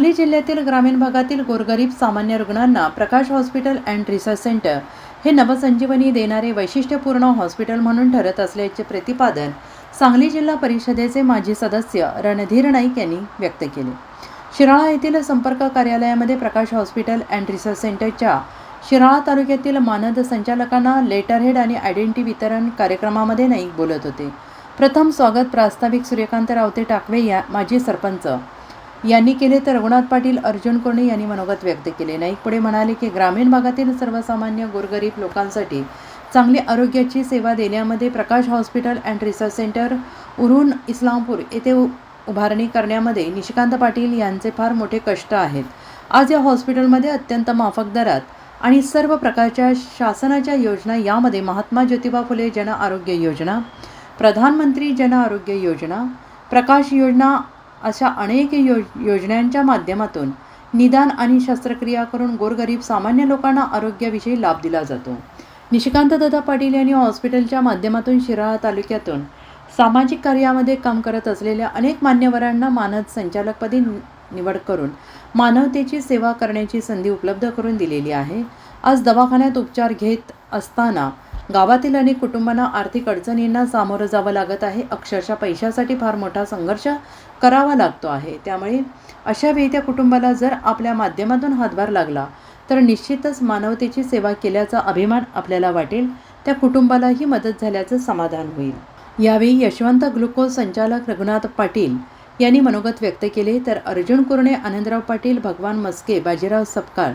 सांगली जिल्ह्यातील ग्रामीण भागातील गोरगरीब सामान्य रुग्णांना Prakash hospital and research centre हे नवसंजीवनी देणारे वैशिष्ट्यपूर्ण हॉस्पिटल म्हणून ठरत असल्याचे प्रतिपादन सांगली जिल्हा परिषदेचे माजी सदस्य रणधीर नाईक यांनी व्यक्त केले. शिराळा येथील संपर्क कार्यालयामध्ये प्रकाश हॉस्पिटल अँड रिसर्च सेंटरच्या शिराळा तालुक्यातील मानद संचालकांना लेटरहेड आणि आयडेंटी वितरण कार्यक्रमामध्ये नाईक बोलत होते. प्रथम स्वागत प्रास्ताविक सूर्यकांत रावते टाकवे या माजी सरपंच यांनी केले तर रघुनाथ पाटील अर्जुन कोणे यांनी मनोगत व्यक्त केले. नाईक पुढे म्हणाले की ग्रामीण भागातील सर्वसामान्य गोरगरीब लोकांसाठी चांगली आरोग्याची सेवा देण्यामध्ये Prakash hospital and research centre Urun Islampur येथे उभारणी करण्यामध्ये निशिकांत पाटील यांचे फार मोठे कष्ट आहेत. आज या हॉस्पिटलमध्ये अत्यंत माफक दरात आणि सर्व प्रकारच्या शासनाच्या योजना यामध्ये महात्मा ज्योतिबा फुले जन आरोग्य योजना प्रधानमंत्री जन आरोग्य योजना प्रकाश योजना अशा अनेक यो योजनांच्या माध्यमातून निदान आणि शस्त्रक्रिया करून गोरगरीब सामान्य लोकांना आरोग्याविषयी लाभ दिला जातो. निशिकांत दादा पाटील यांनी हॉस्पिटलच्या माध्यमातून शिराळा तालुक्यातून सामाजिक कार्यामध्ये काम करत असलेल्या अनेक मान्यवरांना मानद संचालकपदी नि- निवड करून मानवतेची सेवा करण्याची संधी उपलब्ध करून दिलेली आहे. आज दवाखान्यात उपचार घेत असताना गावातील अनेक कुटुंबांना आर्थिक अडचणींना सामोरं जावं लागत आहे. अक्षरशः पैशासाठी फार मोठा संघर्ष करावा लागतो आहे. त्यामुळे अशावेळी त्या कुटुंबाला जर आपल्या माध्यमातून हातभार लागला तर निश्चितच मानवतेची सेवा केल्याचा अभिमान आपल्याला वाटेल. त्या कुटुंबालाही मदत झाल्याचं समाधान होईल. यावेळी यशवंत ग्लुकोज संचालक रघुनाथ पाटील यांनी मनोगत व्यक्त केले. तर अर्जुन कुर्णे आनंदराव पाटील भगवान मस्के बाजीराव सपकाळ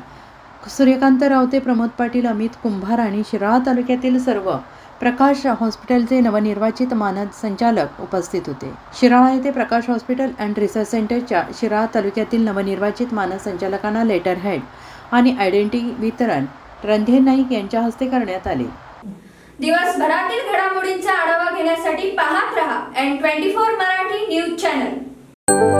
सूर्यकांत रावते प्रमोद पाटील अमित कुंभार आणि शिराळा तालुक्यातील सर्व प्रकाश हॉस्पिटलचे नवनिर्वाचित मानद संचालक उपस्थित होते. शिराळा येथे प्रकाश हॉस्पिटल अँड रिसर्च सेंटरच्या शिराळा तालुक्यातील नवनिर्वाचित मानद संचालकांना लेटर हेड आणि आयडेंटिटी वितरण रणधीर नाईक यांच्या हस्ते करण्यात आले. दिवसभरातील घडामोडींचा आढावा घेण्यासाठी पाहत रहा N twenty four Marathi news channel.